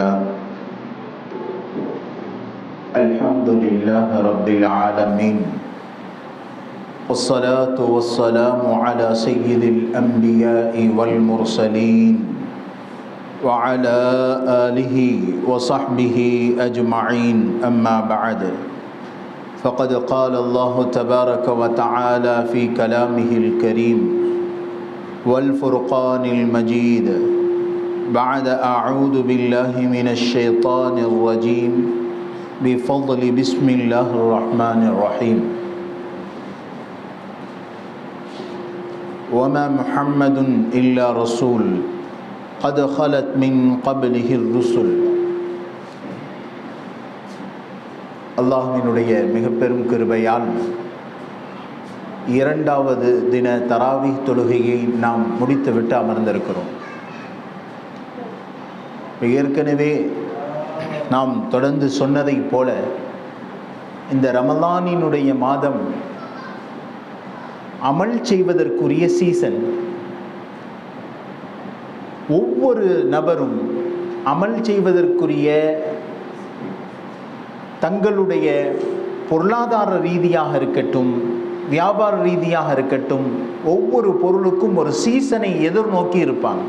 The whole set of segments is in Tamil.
لله. الحمد لله رب العالمين. والصلاة والسلام على سيد الأنبياء والمرسلين وعلى آله وصحبه أجمعين. أما بعد فقد قال الله تبارك وتعالى في كلامه الكريم والفرقان المجيد بعد أعوذ بالله من الشيطان الرجيم بفضل بسم الله الرحمن الرحيم وما محمد إلا رسول قد خلت من قبله الرسل அல்லாஹினுடைய மிக பெரும் கிருபையால் இரண்டாவது தின தராவி தொழுகையை நாம் முடித்துவிட்டு அமர்ந்திருக்கிறோம் ஏற்கனவே நாம் தொடர்ந்து சொன்னதைப் போல இந்த ரமலானினுடைய மாதம் அமல் செய்வதற்குரிய சீசன் ஒவ்வொரு நபரும் அமல் செய்வதற்குரிய தங்களுடைய பொருளாதார ரீதியாக இருக்கட்டும் வியாபார ரீதியாக இருக்கட்டும் ஒவ்வொரு பொருளுக்கும் ஒரு சீசனை எதிர்நோக்கி இருப்பாங்க.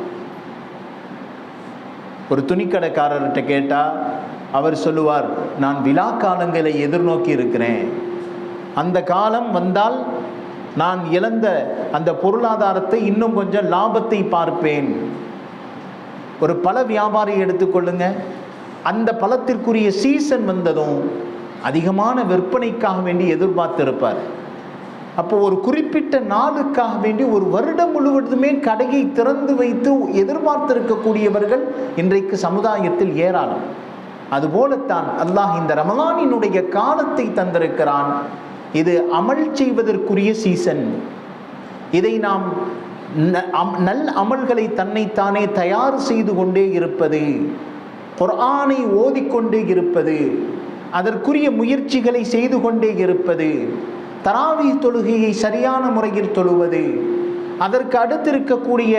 ஒரு துணிக்கடைக்காரர்கிட்ட கேட்டால் அவர் சொல்லுவார் நான் விழா காலங்களை எதிர்நோக்கி இருக்கிறேன். அந்த காலம் வந்தால் நான் இழந்த அந்த பொருளாதாரத்தை இன்னும் கொஞ்சம் லாபத்தை பார்ப்பேன். ஒரு பல வியாபாரி எடுத்துக்கொள்ளுங்க அந்த பழத்திற்குரிய சீசன் வந்ததும் அதிகமான விற்பனைக்காக வேண்டி எதிர்பார்த்திருப்பார். அப்போ ஒரு குறிப்பிட்ட நாளுக்காக வேண்டி ஒரு வருடம் முழுவதுமே கடையை திறந்து வைத்து எதிர்பார்த்திருக்கக்கூடியவர்கள் இன்றைக்கு சமுதாயத்தில் ஏராளம். அதுபோலத்தான் அல்லாஹ் இந்த ரமலானினுடைய காலத்தை தந்திருக்கிறான். இது அமல் செய்வதற்குரிய சீசன் இதை நாம் நல் அமல்களை தன்னைத்தானே தயார் செய்து கொண்டே இருப்பது குர்ஆனை ஓதிக்கொண்டே இருப்பது அதற்குரிய முயற்சிகளை செய்து கொண்டே இருப்பது தராவி தொழுகையை சரியான முறையில் தொழுவது. அதற்கு அடுத்து இருக்கக்கூடிய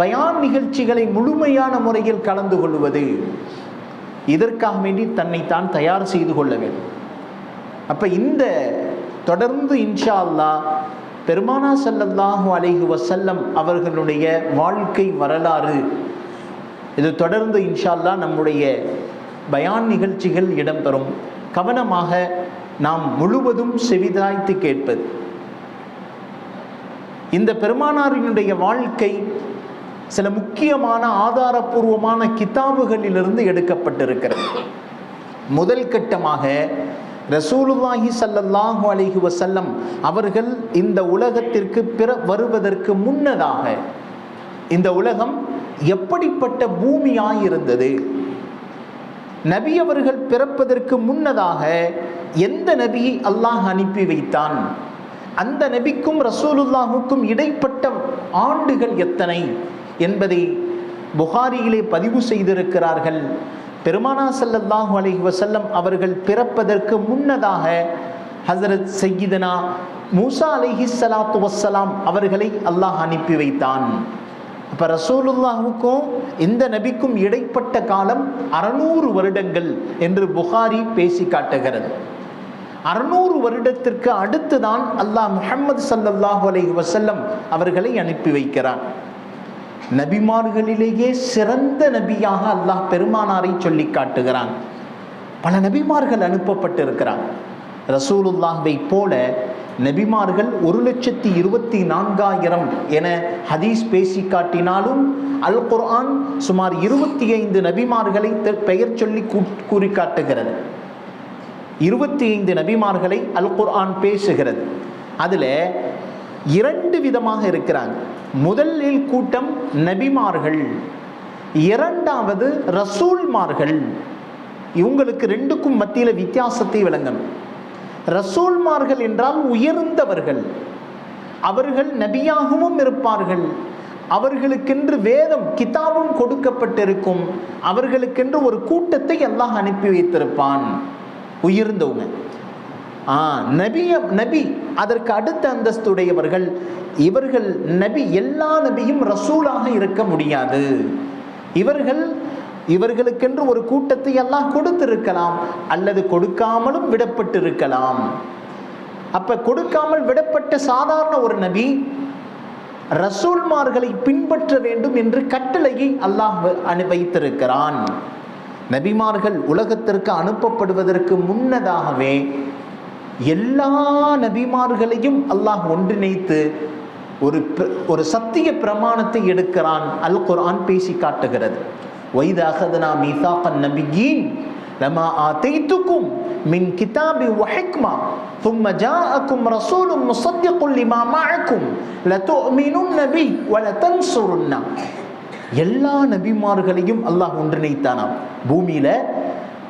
பயான் நிகழ்ச்சிகளை முழுமையான முறையில் கலந்து கொள்வது. இதற்காக வேண்டி தன்னைத்தான் தயார் செய்து கொள்ள வேண்டும். அப்ப இந்த தொடர்ந்து இன்ஷா அல்லா பெருமானா சல்லல்லாஹு அலைஹு வசல்லம் அவர்களுடைய வாழ்க்கை வரலாறு. இது தொடர்ந்து இன்ஷா அல்லா நம்முடைய பயான் நிகழ்ச்சிகள் இடம்பெறும். கவனமாக நாம் முழுவதும் செவிதாய்த்து கேட்பது. இந்த பெருமானாரினுடைய வாழ்க்கை சில முக்கியமான ஆதாரபூர்வமான கிதாபுகளிலிருந்து எடுக்கப்பட்டிருக்கிறது. முதல் கட்டமாக ரசூலுல்லாஹி சல்லல்லாஹு அலைஹி வசல்லம் அவர்கள் இந்த உலகத்திற்கு பிற வருவதற்கு முன்னதாக இந்த உலகம் எப்படிப்பட்ட பூமியாயிருந்தது நபி அவர்கள் பிறப்பதற்கு முன்னதாக எந்த நபியை அல்லாஹ் அனுப்பி வைத்தான்? அந்த நபிக்கும் ரசூலுல்லாஹுக்கும் இடைப்பட்ட ஆண்டுகள் எத்தனை என்பதை புகாரியிலே பதிவு செய்திருக்கிறார்கள். பெருமானா சல்லல்லாஹு அலஹி வசல்லம் அவர்கள் பிறப்பதற்கு முன்னதாக ஹசரத் சையீதனா மூசா அலைஹி சலாத்து வசலாம் அவர்களை அல்லாஹ் அனுப்பி வைத்தான். அப்போ ரசூலுல்லாஹுக்கும் இந்த நபிக்கும் இடைப்பட்ட காலம் அறநூறு வருடங்கள் என்று புகாரி பேசி காட்டுகிறது. அறுநூறு வருடத்திற்கு அடுத்துதான் அல்லாஹ் முஹம்மது சல்லல்லாஹு அலைஹி வசல்லம் அவர்களை அனுப்பி வைக்கிறான். நபிமார்களிலேயே சிறந்த நபியாக அல்லாஹ் பெருமானாரை சொல்லி காட்டுகிறான். பல நபிமார்கள் அனுப்பப்பட்டிருக்கிறான். ரசூலுல்லாஹை போல நபிமார்கள் ஒரு லட்சத்தி இருபத்தி நான்காயிரம் என ஹதீஸ் பேசி காட்டினாலும் அல் குர்ஆன் சுமார் இருபத்தி ஐந்து நபிமார்களை பெயர் சொல்லி கூறி காட்டுகிறது. இருபத்தி ஐந்து நபிமார்களை அல் குர்ஆன் பேசுகிறது. அதில் இரண்டு விதமாக இருக்கிறாங்க. முதலில் கூட்டம் நபிமார்கள் இரண்டாவது ரசூல்மார்கள். இவங்களுக்கு ரெண்டுக்கும் மத்தியில் வித்தியாசத்தை விளங்கணும். ரசூல்மார்கள் என்றால் உயர்ந்தவர்கள். அவர்கள் நபியாகவும் இருப்பார்கள். அவர்களுக்கென்று வேதம் கிதாபும் கொடுக்கப்பட்டிருக்கும். அவர்களுக்கென்று ஒரு கூட்டத்தை எல்லாம் அனுப்பி வைத்திருப்பான். உயர்ந்தவங்க. ஆ நபிய நபி அதற்கு அடுத்த அந்தஸ்துடையவர்கள் இவர்கள் நபி எல்லா நபியும் ரசூலாக இருக்க முடியாது. இவர்கள் இவர்களுக்கென்று ஒரு கூட்டத்தை எல்லாம் கொடுத்திருக்கலாம் அல்லது கொடுக்காமலும் விடப்பட்டிருக்கலாம். அப்ப கொடுக்காமல் விடப்பட்ட சாதாரண ஒரு நபி ரசூல்மார்களை பின்பற்ற வேண்டும் என்று கட்டளையை அல்லாஹ் அனு வைத்திருக்கிறான் நபிமார்கள் உலகத்திற்கு அனுப்பப்படுவதற்கு முன்னதாகவே எல்லா நபிமார்களையும் அல்லாஹ் ஒன்றிணைத்து ஒரு ஒரு சத்திய பிரமாணத்தை எடுக்கிறான் அல் குர்ஆன் பேசி காட்டுகிறது வைத அகதனா மீசாக்கன் நபியின் லமா ஆதைத்துக்கும் மின் கிதாபி வஹிக்மா ثم جاءكم رسول مصدق لما معكم لتؤمنن به ولتنصرن எல்லா நபிமார்களையும் அல்லாஹ் ஒன்றிணைத்தானாம். பூமியில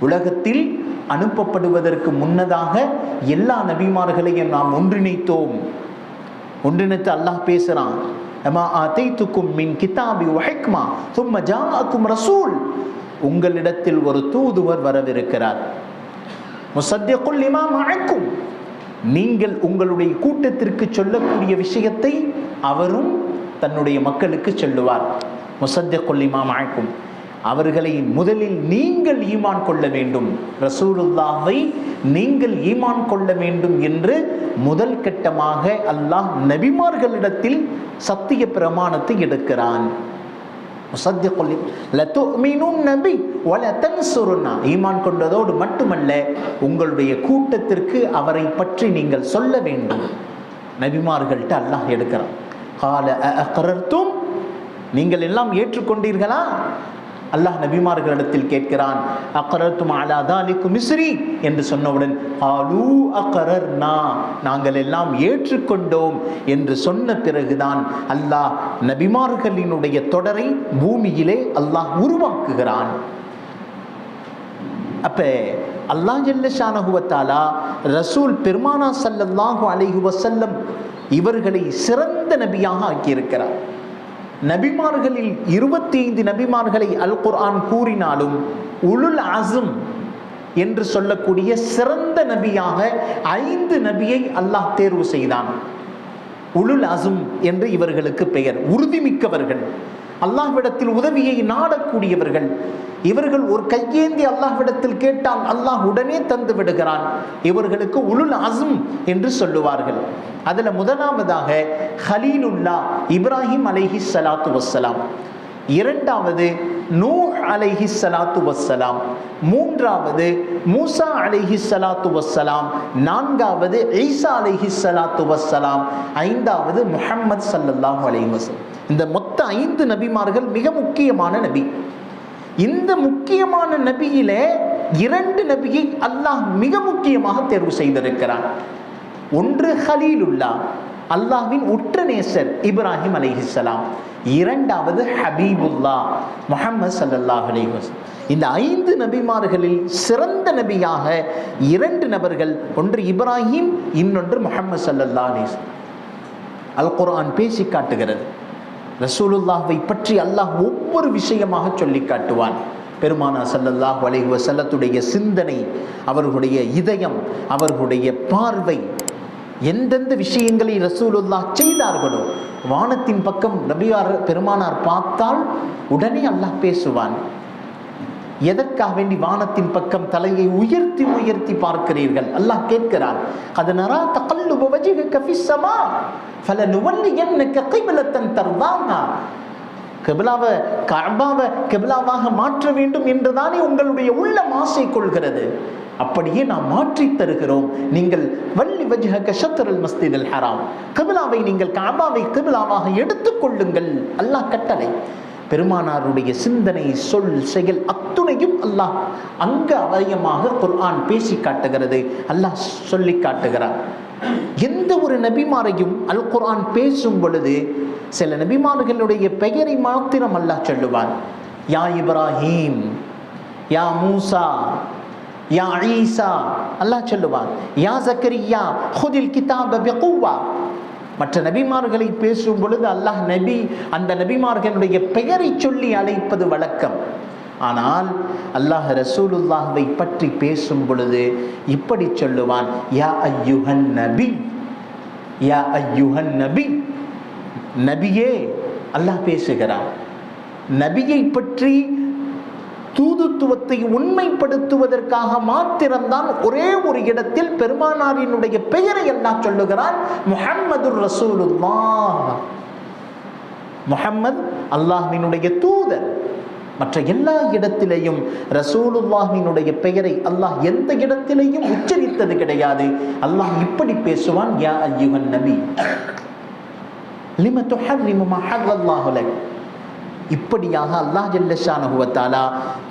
உலகத்தில் அனுப்பப்படுவதற்கு முன்னதாக எல்லா நபிமார்களையும் நாம் ஒன்றிணைத்தோம். ஒன்றிணைத்து அல்லாஹ் பேசுறான் அமா ஆதைத்துக்கும் மின் கிதாபி வஹிக்மா சும்ம ஜாஅக்கும் ரசூல். உங்களிடத்தில் ஒரு தூதுவர் வரவிருக்கிறார். முசத்தியக்குல் லிமா மழைக்கும் நீங்கள் உங்களுடைய கூட்டத்திற்கு சொல்லக்கூடிய விஷயத்தை அவரும் தன்னுடைய மக்களுக்கு சொல்லுவார். முசத்தியக்குல் இமாம் அழைக்கும். அவர்களை முதலில் நீங்கள் ஈமான் கொள்ள வேண்டும். ரசூலுல்லாவை நீங்கள் ஈமான் கொள்ள வேண்டும் என்று முதல் கட்டமாக அல்லாஹ் நபிமார்களிடத்தில் சத்திய பிரமாணத்தை எடுக்கிறான். ஈமான் கொண்டதோடு மட்டுமல்ல உங்களுடைய கூட்டத்திற்கு அவரை பற்றி நீங்கள் சொல்ல வேண்டும். நபிமார்கள்ட்ட அல்லாஹ் எடுக்கிறான். கால அகரத்தும் நீங்கள் எல்லாம் ஏற்றுக்கொண்டீர்களா? அல்லாஹ் நபிமார்களிடத்தில் கேட்கிறான் அக்கரத்தும் அலாதாலிக்கு மிஸ்ரி? என்று சொன்னவுடன் ஆலூ அக்கரர் நா நாங்கள் எல்லாம் ஏற்றுக்கொண்டோம் என்று சொன்ன பிறகுதான் அல்லாஹ் நபிமார்களினுடைய தொடரை பூமியிலே அல்லாஹ் உருவாக்குகிறான். அப்ப அல்லாஹ் ஜல்லஷானகுவத்தாலா ரசூல் பெருமானா சல்லல்லாஹு அலைஹி வசல்லம் இவர்களை சிறந்த நபியாக ஆக்கியிருக்கிறார். நபிமார்களில் இருபத்தி ஐந்து நபிமார்களை அல் குர்ஆன் கூறினாலும் உலுல் அசும் என்று சொல்லக்கூடிய சிறந்த நபியாக ஐந்து நபியை அல்லாஹ் தேர்வு செய்தான். உலுல் அசும் என்று இவர்களுக்கு பெயர். உறுதிமிக்கவர்கள். அல்லாஹ்விடத்தில் உதவியை நாடக்கூடியவர்கள். இவர்கள் ஒரு கையேந்தி அல்லாஹ்விடத்தில் கேட்டால் அல்லாஹ் உடனே தந்து விடுகிறான். இவர்களுக்கு உலுல் அசும் என்று சொல்லுவார்கள். அதில் முதலாவதாக ஹலீலுல்லா இப்ராஹிம் அலைஹி சலாத்து வசலாம் இரண்டாவது நூ அலைஹி சலாத்து வசலாம் மூன்றாவது மூசா அலைஹி சலாத்து வசலாம் நான்காவது ஈசா அலைஹி சலாத்து வசலாம் ஐந்தாவது முஹம்மது சல்லல்லாஹு அலைஹி வசலாம் இந்த மொத்த ஐந்து நபிமார்கள் மிக முக்கியமான நபி. இந்த முக்கியமான நபியிலே இரண்டு நபியை அல்லாஹ் மிக முக்கியமாக தேர்வு செய்திருக்கிறான். ஒன்று ஹலீலுல்லா அல்லாஹ்வின் உற்ற நேசர் இப்ராஹிம் அலிஹிஸ்லாம் இரண்டாவது ஹபீபுல்லா முஹம்மது சல்லாஹ் அலைஹி இந்த ஐந்து நபிமார்களில் சிறந்த நபியாக இரண்டு நபர்கள் ஒன்று இப்ராஹிம் இன்னொன்று முஹம்மது சல்லல்லா அலிஸ் அல் குரான் பேசி காட்டுகிறது. ரசூலுல்லாஹை பற்றி அல்லாஹ் ஒவ்வொரு விஷயமாக சொல்லி காட்டுவான். பெருமானா சல்லல்லாஹ் அலைஹி வசல்லத்துடைய சிந்தனை அவர்களுடைய இதயம் அவர்களுடைய பார்வை எந்தெந்த விஷயங்களை ரசூலுல்லாஹ் செய்தார்களோ வானத்தின் பக்கம் நபியார் பெருமானார் பார்த்தால் உடனே அல்லாஹ் பேசுவான். எதற்காக வேண்டி வானத்தின் பக்கம் தலையை உயர்த்தி உயர்த்தி பார்க்கிறீர்கள்? அல்லாஹ் கேட்கிறான் அது நரா தகல்லுப வஜிஹக ஃபிஸ்ஸமா ஃபலனுவல்லியன்னக கிப்லத்தன் தர்தாஹா கபிலாவை கஅபாவை கபிலாவாக மாற்ற வேண்டும் என்றுதானே உங்களுடைய உள்ளம் ஆசை கொள்கிறது. அப்படியே நாம் மாற்றி தருகிறோம். நீங்கள் வள்ளி வஜ்ஹக ஷத்ரல் மஸ்திதல் ஹராம். கபிலாவை நீங்கள் காம்பாவை கபிலாவாக எடுத்துக் எடுத்துக்கொள்ளுங்கள் அல்லாஹ் கட்டளை. பெருமானாருடைய சிந்தனை சொல் செயல் அத்துணையும் அல்லாஹ் அங்க அவயமாக குர்ஆன் பேசி காட்டுகிறது. அல்லாஹ் சொல்லி காட்டுகிறார். எந்த ஒரு நபிமாரையும் அல் குர்ஆன் பேசும் பொழுது சில நபிமார்களுடைய பெயரை மாத்திரம் அல்லாஹ் சொல்லுவார். யா இப்ராஹீம் யா மூசா யா ஈசா அல்லாஹ் சொல்லுவார். யா ஜக்கரியா ஹுதில் கிதாப பிகுவா மற்ற நபிமார்களை பேசும் பொழுது அல்லாஹ் நபி அந்த நபிமார்களுடைய பெயரை சொல்லி அழைப்பது வழக்கம். ஆனால் அல்லாஹ் ரசூலுல்லாஹ்வை பற்றி பேசும் பொழுது இப்படி சொல்லுவான் யா ஐயுஹன் நபி யா ஐயுஹன் நபி. நபியே அல்லாஹ் பேசுகிறான். நபியை பற்றி தூதுத்துவத்தை உண்மைப்படுத்துவதற்காக மாத்திரம்தான் ஒரே ஒரு இடத்தில் பெருமானாரினுடைய பெயரை எல்லாம் சொல்லுகிறான் முஹம்மது ரசூலுல்லா முஹம்மது அல்லாஹினுடைய தூதர். மற்ற எல்லா இடத்திலேயும் ரசூலுல்லாஹினுடைய பெயரை அல்லாஹ் எந்த இடத்திலேயும் உச்சரித்தது கிடையாது. அல்லாஹ் இப்படி பேசுவான் யா ஐயுகன் நபி லிம துஹர்ரிமு மா ஹர்ரல்லாஹு இப்படியாக அல்லாஹ் ஜல்லஷானஹுவத்தாலா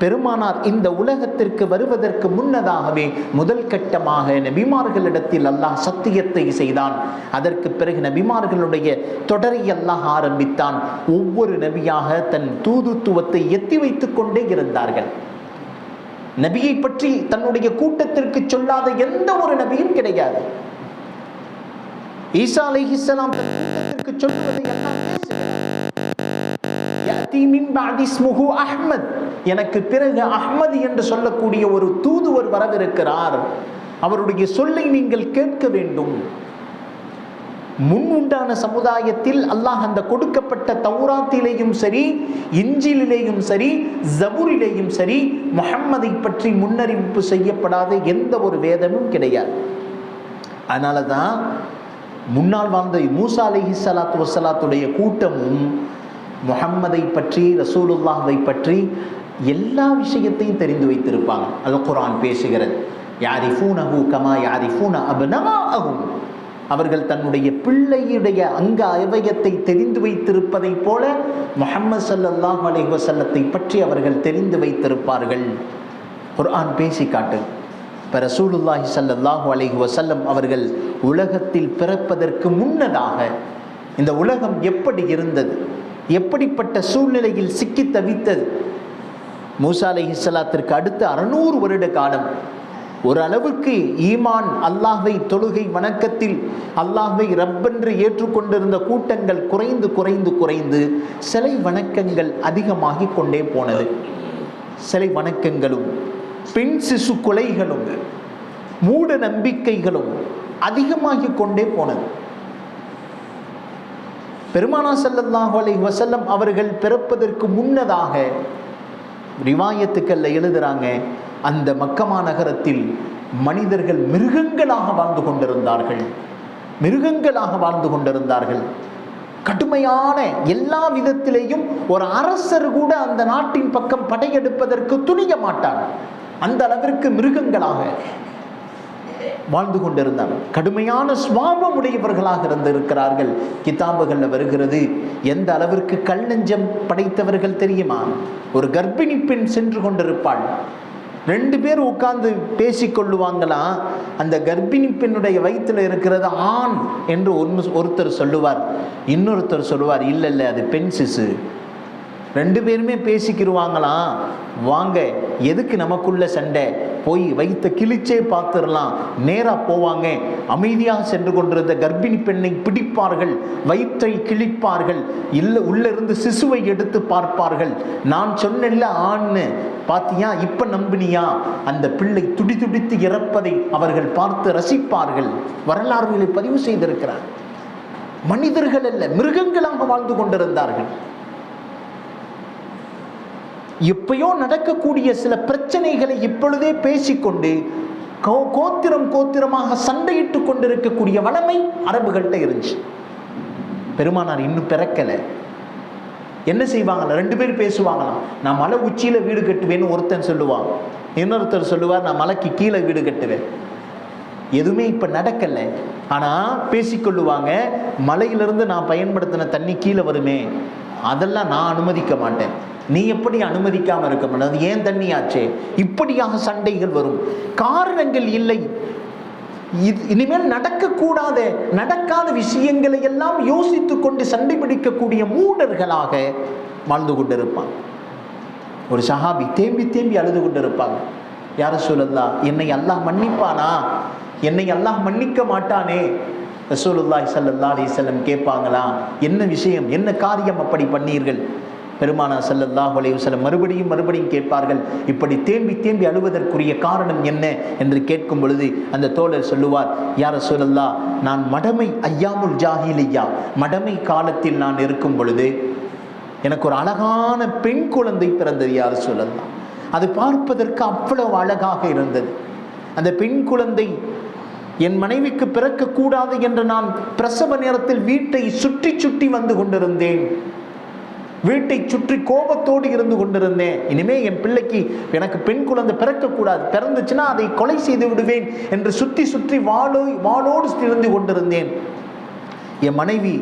பெருமானார் இந்த உலகத்திற்கு வருவதற்கு முன்னதாகவே முதல் கட்டமாக நபிமார்களிடத்தில் அல்லாஹ் சத்தியத்தை செய்தான். அதற்கு பிறகு நபிமார்களுடைய தொடரை அல்லாஹ் ஆரம்பித்தான். ஒவ்வொரு நபியாக தன் தூதுத்துவத்தை எத்தி வைத்துக் கொண்டே இருந்தார்கள். நபியை பற்றி தன்னுடைய கூட்டத்திற்கு சொல்லாத எந்த ஒரு நபியும் கிடையாது. ஈசா அலைஹிஸ்ஸலாம் தன் கூட்டத்திற்கு சொல்லுவதை எல்லாம் பேசுகிறார் அஹ்மத் எனக்கு பிறகு அஹ்மது என்று சொல்லக்கூடிய ஒரு தூதுவர் வரவிருக்கிறார். அவருடைய சொல்லை நீங்கள் கேட்க வேண்டும். முன் உண்டான சமுதாயத்தில் அல்லாஹ் அந்த கொடுக்கப்பட்ட தௌராத்திலேயும் சரி இஞ்சிலேயும் சரி ஜபூரிலேயும் சரி முஹம்மதை பற்றி முன்னறிவிப்பு செய்யப்படாத எந்த ஒரு வேதமும் கிடையாது. அதனால தான் முன்னால் வாழ்ந்த மூசா அலைஹி சலாத்து வசலாத்துடைய கூட்டமும் முஹம்மதை பற்றி ரசூலுல்லாஹை பற்றி எல்லா விஷயத்தையும் தெரிந்து வைத்திருப்பாங்க. அல் குரான் பேசுகிறது. யாரிஃபூனஹு கமா யாரிஃபூன அப்னாஅஹும் அவர்கள் தன்னுடைய பிள்ளையுடைய அங்க அவயத்தை தெரிந்து வைத்திருப்பதைப் போல முஹம்மது சல்லாஹ் அலைஹி வசல்லத்தை பற்றி அவர்கள் தெரிந்து வைத்திருப்பார்கள். குர்ஆன் பேசி காட்டு. இப்போ ரசூலுல்லாஹி சல்லாஹு அலைஹி வசல்லம் அவர்கள் உலகத்தில் பிறப்பதற்கு முன்னதாக இந்த உலகம் எப்படி இருந்தது? எப்படிப்பட்ட சூழ்நிலையில் சிக்கி தவித்தது? மூசா அலைஹிஸ்ஸலாத்திற்கு அடுத்த அறுநூறு வருட காலம். ஒரு அளவுக்கு ஈமான் அல்லாஹை தொழுகை வணக்கத்தில் அல்லாஹை ரப்பென்று ஏற்றுக்கொண்டிருந்த கூட்டங்கள் குறைந்து குறைந்து குறைந்து சிலை வணக்கங்கள் அதிகமாகி கொண்டே போனது. சிலை வணக்கங்களும் பெண் சிசு கொலைகளும் மூட நம்பிக்கைகளும் அதிகமாகி கொண்டே போனது. பெருமானா செல்லல்லாஹு அலை வசல்லம் அவர்கள் பிறப்பதற்கு முன்னதாக ரிவாயத்துக்கல்ல எழுதுறாங்க அந்த மக்கமா நகரத்தில் மனிதர்கள் மிருகங்களாக வாழ்ந்து கொண்டிருந்தார்கள். மிருகங்களாக வாழ்ந்து கொண்டிருந்தார்கள். கடுமையான எல்லா விதத்திலேயும் ஒரு அரசர் கூட அந்த நாட்டின் பக்கம் படையெடுப்பதற்கு துணிய மாட்டார். அந்த அளவிற்கு மிருகங்களாக வாழ்ந்து கொண்டிருந்தார்கள் கடுமையான சுவாபம் உடையவர்களாக இருந்திருக்கிறார்கள். கிதாபுகளில் வருகிறது எந்த அளவிற்கு கல் நெஞ்சம் படைத்தவர்கள் தெரியுமா? ஒரு கர்ப்பிணி பெண் சென்று கொண்டிருப்பாள். ரெண்டு பேர் உட்கார்ந்து பேசிக்கொள்ளுவாங்களாம் அந்த கர்ப்பிணி பெண்ணுடைய வயிற்றில் இருக்கிறது ஆண் என்று ஒன்று ஒருத்தர் சொல்லுவார். இன்னொருத்தர் சொல்லுவார் இல்லை இல்லை அது பெண் சிசு. ரெண்டு பேருமே பேசிக்கிருவாங்களாம். வாங்க எதுக்கு நமக்குள்ள சண்டை? போய் வைத்த கிழிச்சே பார்த்துடலாம் நேராக போவாங்க. அமைதியாக சென்று கொண்டிருந்த கர்ப்பிணி பெண்ணை பிடிப்பார்கள். வயிற்றை கிழிப்பார்கள். இல்லை உள்ளிருந்து சிசுவை எடுத்து பார்ப்பார்கள். நான் சொன்னேன்ல ஆண்னு பாத்தியா இப்ப நம்பினியா? அந்த பிள்ளை துடி துடித்து இறப்பதை அவர்கள் பார்த்து ரசிப்பார்கள். வரலாறுகளை பதிவு செய்திருக்கிறார். மனிதர்கள் அல்ல மிருகங்களாக வாழ்ந்து கொண்டிருந்தார்கள். எப்பயோ நடக்கக்கூடிய சில பிரச்சனைகளை இப்பொழுதே பேசிக்கொண்டு கோ- கோத்திரம் கோத்திரமாக சண்டையிட்டு கொண்டிருக்கக்கூடிய வளமை அரபுகள்கிட்ட இருந்துச்சு. பெருமானார் இன்னும் பிறக்கலை. என்ன செய்வாங்களா ரெண்டு பேர் பேசுவாங்களாம். நான் மலை உச்சியில் வீடு கட்டுவேன்னு ஒருத்தன் சொல்லுவான். இன்னொருத்தர் சொல்லுவார் நான் மலைக்கு கீழே வீடு கட்டுவேன். எதுவுமே இப்போ நடக்கலை. ஆனால் பேசிக்கொள்ளுவாங்க மலையிலிருந்து நான் பயன்படுத்தின தண்ணி கீழே வருமே. அதெல்லாம் நான் அனுமதிக்க மாட்டேன். நீ எப்படி அனுமதிக்காமல் இருக்க முடியாது அது ஏன் தண்ணியாச்சே? இப்படியாக சண்டைகள் வரும். காரணங்கள் இல்லை. இது இனிமேல் நடக்கக்கூடாத நடக்காத விஷயங்களை எல்லாம் யோசித்து கொண்டு சண்டை பிடிக்கக்கூடிய மூடர்களாக வாழ்ந்து கொண்டிருப்பான் ஒரு சஹாபி தேம்பி தேம்பி அழுது கொண்டிருப்பாங்க. யார சொல்லல்லா என்னை அல்லாஹ் மன்னிப்பானா? என்னை அல்லாஹ் மன்னிக்க மாட்டானே? ரசூலுல்லாஹி ஸல்லல்லாஹு அலைஹி கேட்பாங்களா என்ன விஷயம்? என்ன காரியம் அப்படி பண்ணீர்கள்? பெருமானா ஸல்லல்லாஹு அலைஹி செல்ல மறுபடியும் மறுபடியும் கேட்பார்கள் இப்படி தேம்பி தேம்பி அழுவதற்குரிய காரணம் என்ன என்று கேட்கும் பொழுது அந்த தோழர் சொல்லுவார் யார சொல்லல்லா நான் மடமை ஐயாமுல் ஜாகிலையா மடமை காலத்தில் நான் இருக்கும் பொழுது எனக்கு ஒரு அழகான பெண் குழந்தை பிறந்தது யார் சொல்லலாம் அது பார்ப்பதற்கு அவ்வளவு அழகாக இருந்தது. அந்த பெண் குழந்தை என் மனைவிக்கு பிறக்கக்கூடாது என்று நான் பிரசவ நேரத்தில் வீட்டை சுற்றி சுற்றி வந்து கொண்டிருந்தேன். வீட்டை சுற்றி கோபத்தோடு இருந்து கொண்டிருந்தேன். இனிமே என் பிள்ளைக்கு எனக்கு பெண் குழந்தை பிறக்கக்கூடாது. பிறந்துச்சுன்னா அதை கொலை செய்து விடுவேன் என்று சுற்றி சுற்றி வாளோ வாளோடு இருந்து கொண்டிருந்தேன். என் மனைவி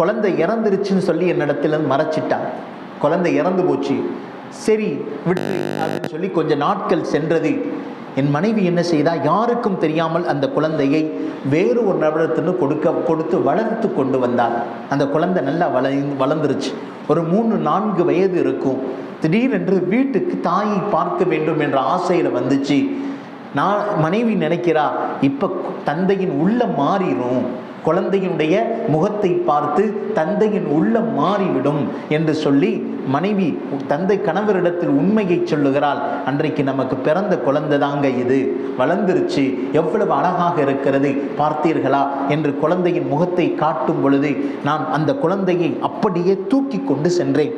குழந்தை இறந்துருச்சுன்னு சொல்லி என்னிடத்துல மறைச்சிட்டான் குழந்தை இறந்து போச்சு. சரி விட்டு அப்படின்னு சொல்லி கொஞ்ச நாட்கள் சென்றது. என் மனைவி என்ன செய்தா யாருக்கும் தெரியாமல் அந்த குழந்தையை வேறு ஒரு நபரத்துன்னு கொடுக்க கொடுத்து வளர்த்து கொண்டு வந்தார் அந்த குழந்தை நல்லா வள வளர்ந்துருச்சு. ஒரு மூணு நான்கு வயது இருக்கும். திடீரென்று வீட்டுக்கு தாயை பார்க்க வேண்டும் என்ற ஆசையில் வந்துச்சு. நான் மனைவி நினைக்கிறா இப்போ தந்தையின் உள்ள மாறிடும் குழந்தையினுடைய முகத்தை பார்த்து தந்தையின் உள்ளம் மாறிவிடும் என்று சொல்லி மனைவி தந்தை கணவரிடத்தில் உண்மையை சொல்லுகிறாள். அன்றைக்கு நமக்கு பிறந்த குழந்தை தாங்க இது. வளர்ந்துருச்சு. எவ்வளவு அழகாக இருக்கிறது. பார்த்தீர்களா? என்று குழந்தையின் முகத்தை காட்டும் பொழுது நான் அந்த குழந்தையை அப்படியே தூக்கி கொண்டு சென்றேன்.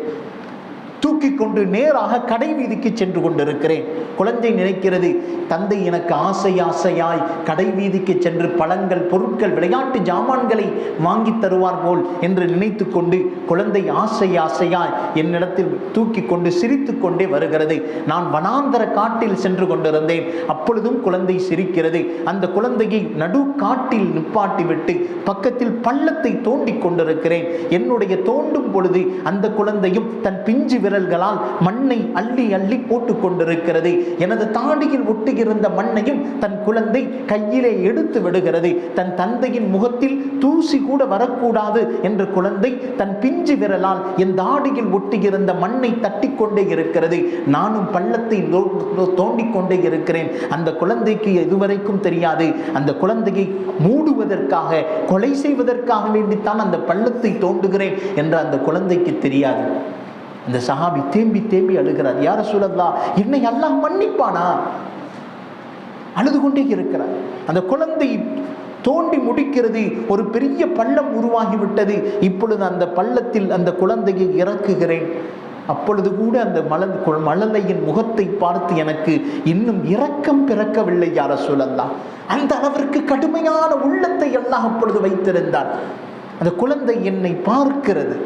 தூக்கி கொண்டு நேராக கடை வீதிக்கு சென்று கொண்டிருக்கிறேன். குழந்தை நினைக்கிறது தந்தை எனக்கு ஆசை ஆசையாய் கடை வீதிக்கு சென்று பழங்கள் பொருட்கள் விளையாட்டு ஜாமான்களை வாங்கி தருவார் போல் என்று நினைத்து கொண்டு குழந்தை ஆசை ஆசையாய் என்னிடத்தில் தூக்கி கொண்டு சிரித்து கொண்டே வருகிறது. நான் வனாந்தர காட்டில் சென்று கொண்டிருந்தேன். அப்பொழுதும் குழந்தை சிரிக்கிறது. அந்த குழந்தையை நடு காட்டில் நிப்பாட்டி விட்டு பக்கத்தில் பள்ளத்தை தோண்டி கொண்டிருக்கிறேன். என்னுடைய தோண்டும் பொழுது அந்த குழந்தையும் தன் பிஞ்சு விரல் விரல்களால் மண்ணை அள்ளி அள்ளி போட்டு கொண்டிருக்கிறது. எனது தாடியில் ஒட்டுகிருந்த மண்ணையும் தன் குழந்தை கையிலே எடுத்து விடுகிறது. தன் தந்தையின் முகத்தில் தூசி கூட வரக்கூடாது என்ற குழந்தை தன் பிஞ்சு விரலால் என் தாடியில் ஒட்டியிருந்த மண்ணை தட்டி கொண்டே இருக்கிறது. நானும் பள்ளத்தை தோண்டிக் கொண்டே இருக்கிறேன். அந்த குழந்தைக்கு இதுவரைக்கும் தெரியாது. அந்த குழந்தையை மூடுவதற்காக கொலை செய்வதற்காக வேண்டித்தான் அந்த பள்ளத்தை தோண்டுகிறேன் என்று அந்த குழந்தைக்கு தெரியாது. இந்த சஹாபி தேம்பி தேம்பி அழுகிறார். யார சூழல்லா என்னை எல்லாம் மன்னிப்பானா? அழுது கொண்டே இருக்கிறார். அந்த குழந்தை தோண்டி முடிக்கிறது ஒரு பெரிய பள்ளம் உருவாகிவிட்டது. இப்பொழுது அந்த பள்ளத்தில் அந்த குழந்தையை இறக்குகிறேன். அப்பொழுது கூட அந்த மலன் மழலையின் முகத்தை பார்த்து எனக்கு இன்னும் இரக்கம் பிறக்கவில்லை யார சூழல்லா அந்த அளவிற்கு கடுமையான உள்ளத்தை எல்லாம் அப்பொழுது வைத்திருந்தார். அந்த குழந்தை என்னை பார்க்கிறது.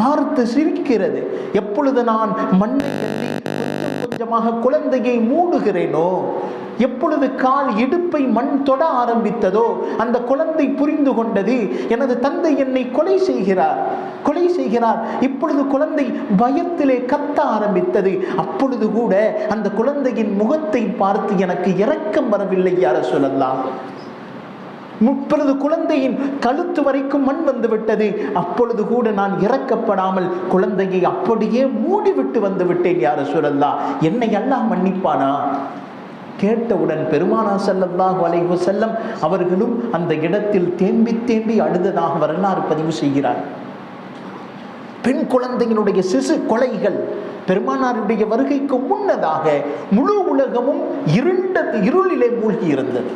பார்த்து சிரிக்கிறது. எப்பொழுது நான் மண்ணை தள்ளி கொஞ்சம் கொஞ்சமாக குழந்தையை மூடுகிறேனோ எப்பொழுது கால் இடுப்பை மண் தொட ஆரம்பித்ததோ அந்த குழந்தை புரிந்து கொண்டது எனது தந்தை என்னை கொலை செய்கிறார் கொலை செய்கிறார். இப்பொழுது குழந்தை பயத்திலே கத்த ஆரம்பித்தது. அப்பொழுது கூட அந்த குழந்தையின் முகத்தை பார்த்து எனக்கு இரக்கம் வரவில்லை யார சொல்லலாம் முப்பது குழந்தையின் கழுத்து வரைக்கும் மண் வந்து விட்டது. அப்பொழுது கூட நான் இறக்கப்படாமல் குழந்தையை அப்படியே மூடிவிட்டு வந்து விட்டேன் யார சுரல்லா என்னை எல்லாம் மன்னிப்பானா? கேட்டவுடன் பெருமானா செல்லல்லாஹு அலைஹி செல்லம் அவர்களும் அந்த இடத்தில் தேம்பி தேம்பி அழுததாக வரலாறு பதிவு செய்கிறார். பெண் குழந்தையினுடைய சிசு கொலைகள் பெருமானாருடைய வருகைக்கு முன்னதாக முழு உலகமும் இருண்ட இருளிலே மூழ்கி இருந்தது.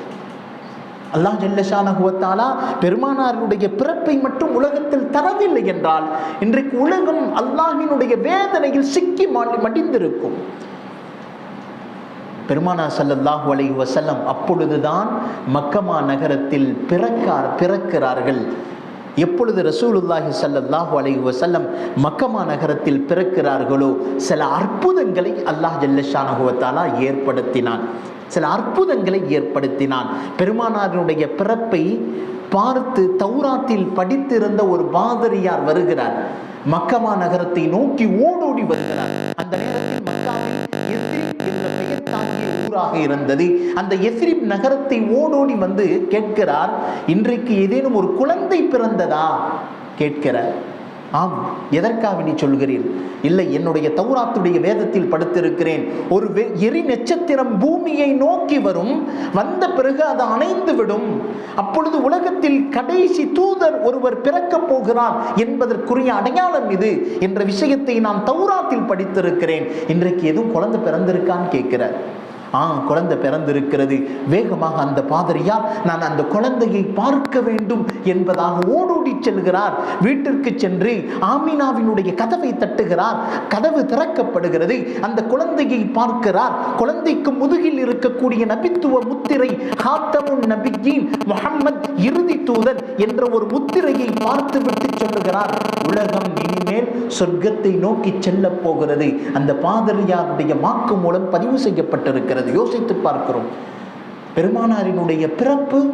அல்லாஹ் ஜல்லஷானகுவத்தாலா பெருமானாருடைய பிறப்பை மட்டும் உலகத்தில் தரவில்லை என்றால் இன்றைக்கு உலகம் அல்லாஹினுடைய வேதனையில் சிக்கி மாட்டி மடிந்திருக்கும். பெருமானா சல்லல்லாஹு அலைஹி வசல்லம் அப்பொழுதுதான் மக்கமா நகரத்தில் பிறக்கார் பிறக்கிறார்கள். எப்பொழுது ரசூலுல்லாஹி சல்லல்லாஹு அலைஹி வசல்லம் மக்கமா நகரத்தில் பிறக்கிறார்களோ சில அற்புதங்களை அல்லாஹ் ஜல்லஷானகுவத்தாலா ஏற்படுத்தினான். சில அற்புதங்களை ஏற்படுத்தினான். பெருமானாரினுடைய பிறப்பை பார்த்து தௌராத்தில் படித்திருந்த ஒரு பாதிரியார் வருகிறார். மக்கமா நகரத்தை நோக்கி ஓடோடி வருகிறார். அந்த நேரத்தில் மக்காவில் என்ற பெயர் தாங்கிய ஊராக இருந்தது. அந்த எஸ்ரிப் நகரத்தை ஓடோடி வந்து கேட்கிறார் இன்றைக்கு ஏதேனும் ஒரு குழந்தை பிறந்ததா? கேட்கிறார். ஆம் எதற்காக நீ சொல்கிறீர்? இல்லை என்னுடைய தௌராத்துடைய வேதத்தில் படுத்திருக்கிறேன். ஒரு எரி நட்சத்திரம் பூமியை நோக்கி வரும். வந்த பிறகு அது அணைந்து விடும். அப்பொழுது உலகத்தில் கடைசி தூதர் ஒருவர் பிறக்கப் போகிறார் என்பதற்குரிய அடையாளம் இது என்ற விஷயத்தை நான் தௌராத்தில் படித்திருக்கிறேன். இன்றைக்கு எதுவும் குழந்தை பிறந்திருக்கான்னு கேட்கிறார். ஆ குழந்தை பிறந்திருக்கிறது. வேகமாக அந்த பாதிரியார் நான் அந்த குழந்தையை பார்க்க வேண்டும் என்பதாக ஓடோடி செல்கிறார். வீட்டிற்கு சென்று ஆமினாவினுடைய கதவை தட்டுகிறார். கதவு திறக்கப்படுகிறது. அந்த குழந்தையை பார்க்கிறார். குழந்தைக்கு முதுகில் இருக்கக்கூடிய நபித்துவ முத்திரை காத்தமுன் நபியின் முஹம்மத் இறுதி தூதர் என்ற ஒரு முத்திரையை பார்த்து விட்டு சொல்லுகிறார். உலகம் இனிமேல் சொர்க்கத்தை நோக்கி செல்ல போகிறது. அந்த பாதிரியாருடைய வாக்கு மூலம் பதிவு செய்யப்பட்டிருக்கிறது. யோசித்து பார்க்கிறோம். பெருமானாரினுடைய பிறப்பு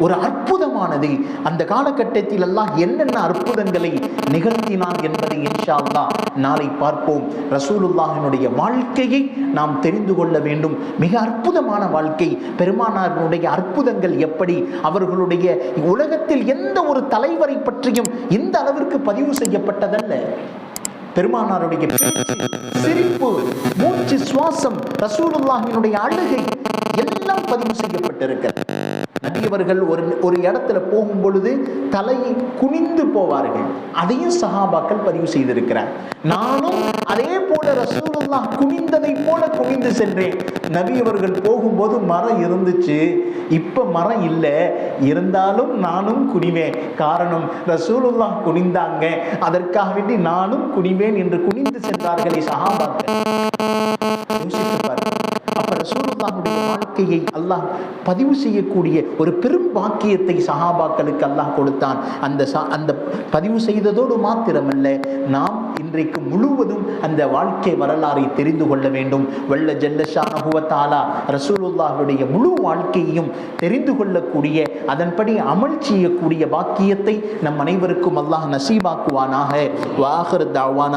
ஒரு அற்புதமானது. அந்த காலகட்டத்தில் எல்லாம் என்னென்ன அற்புதங்களை நிகழ்த்தினான் என்பதை இன்ஷா நாளை பார்ப்போம். ரசூலுல்லாஹினுடைய வாழ்க்கையை நாம் தெரிந்து கொள்ள வேண்டும். மிக அற்புதமான வாழ்க்கை. பெருமானாரினுடைய அற்புதங்கள் எப்படி? அவர்களுடைய உலகத்தில் எந்த ஒரு தலைவரை பற்றியும் இந்த அளவிற்கு பதிவு செய்யப்பட்டதல்ல. பெருமானாருடைய சிரிப்பு மூச்சு சுவாசம் ரசூலுல்லாஹினுடைய அழுகை எல்லாம் பதிவு செய்யப்பட்டிருக்கிறது. நபியவர்கள் ஒரு ஒரு இடத்துல போகும் பொழுது தலையை குனிந்து போவார்கள். அதையும் சஹாபாக்கள் பதிவு செய்திருக்கிறார். நானும் அதே போல ரசூலுல்லா குனிந்ததை போல குனிந்து சென்றேன். நபியவர்கள் போகும்போது மரம் இருந்துச்சு. இப்ப மரம் இல்லை. இருந்தாலும் நானும் குனிவேன். காரணம் ரசூலுல்லா குனிந்தாங்க. அதற்காக வேண்டி நானும் குனிவேன். செய்வேன் என்று குனிந்து சென்றார்களே சகாபாக்கள். யோசித்து பாருங்க. அப்ப ரசூலுல்லாஹுடைய வாழ்க்கையை அல்லாஹ் பதிவு செய்யக்கூடிய ஒரு பெரும் பாக்கியத்தை சஹாபாக்களுக்கு அல்லாஹ் கொடுத்தான். அந்த அந்த பதிவு செய்ததோடு மாத்திரமல்ல நாம் இன்றைக்கு முழுவதும் அந்த வாழ்க்கை வரலாறை தெரிந்து கொள்ள வேண்டும். வல்ல ஜல்லஷானஹுவத்தாலா ரசூலுல்லாஹுடைய முழு வாழ்க்கையையும் தெரிந்து கொள்ளக்கூடிய அதன்படி அமல் செய்யக்கூடிய பாக்கியத்தை நம் அனைவருக்கும் அல்லாஹ் நசீபாக்குவானாக. வாகர் தாவானா